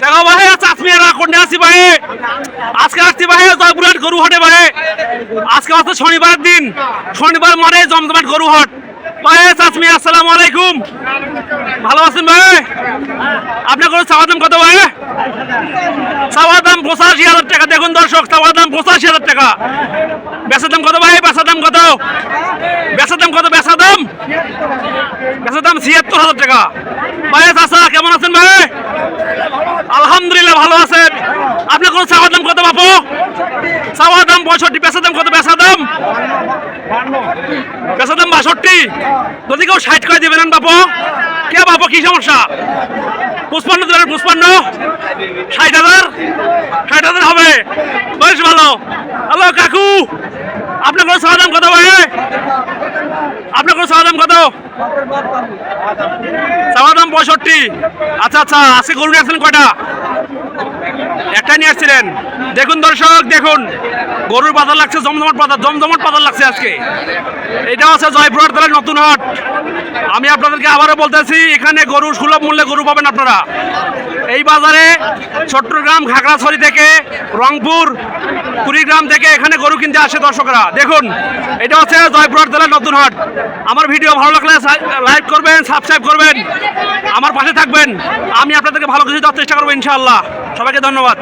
দেখো ভাই এরা কোনটা আছি ভাই আজকে আসছি ভাই জয়পুরহাট গরু হাটে ভাই আজকে হচ্ছে শনিবারের দিন। শনিবার মানে জমজমাট গরু হাট ভাই চাচমি, আসসালামু আলাইকুম। ভালো আছেন ভাই আপনার কোনো চাওয়ার দাম কত ভাই চাওয়ার দাম পঁচাশি হাজার টাকা। দেখুন দর্শক চাওয়ার দাম পঁচাশি হাজার টাকা। বেচার দাম কত ভাই বেচার দাম কত? বেচার দাম কত? বেচার দাম? বেচার দাম ছিয়াত্তর হাজার টাকা। ভাই চাচা, কেমন আছেন ভাই আলহামদুলিল্লাহ ভালো আছেন আপনার কোনো চাওয়ার দাম কত বাপু? চাওয়ার দাম পঁয়ষট্টি, বেচার দাম কত, বেচার দাম? বেচার দাম বাষট্টি। যদি কেউ ষাট করে দেবেন বাপু? কে বাপু, কি সমস্যা? পুষ্পান্ন দেবেন পুষ্পান্ন ষাট হাজার? ষাট হাজার হবে। বেশ ভালো। হ্যালো, কাকু, আপনার কোনো চাওয়ার দাম কত ভাই? আপনার কোনো চাওয়ার দাম কত? চাওয়ার দাম পঁয়ষট্টি। আচ্ছা আচ্ছা আজকে গরু নিয়ে আসছেন কয়টা? একটা নিয়ে আসছিলেন। দেখুন দর্শক, দেখুন। গরুর বাজার লাগছে, জমজমাট বাজার জমজমাট বাজার লাগছে আজকে। এটা আছে জয়পুরহাট জেলার নতুন হাট। আমি আপনাদেরকে আবারও বলতেছি, এখানে গরু সুলভ মূল্যে গরু পাবেন আপনারা। এই বাজারে চট্টগ্রাম, খাগড়াছড়ি থেকে, রংপুর, কুড়িগ্রাম থেকে এখানে গরু কিনতে আসে দর্শকরা। দেখুন, এটা হচ্ছে জয়পুরহাট জেলার নতুন হাট। আমার ভিডিও ভালো লাগলে লাইক করবেন সাবস্ক্রাইব করবেন। আমার পাশে থাকবেন। আমি আপনাদেরকে ভালো কিছু দেওয়ার চেষ্টা করব ইনশাআল্লাহ। সবাইকে ধন্যবাদ।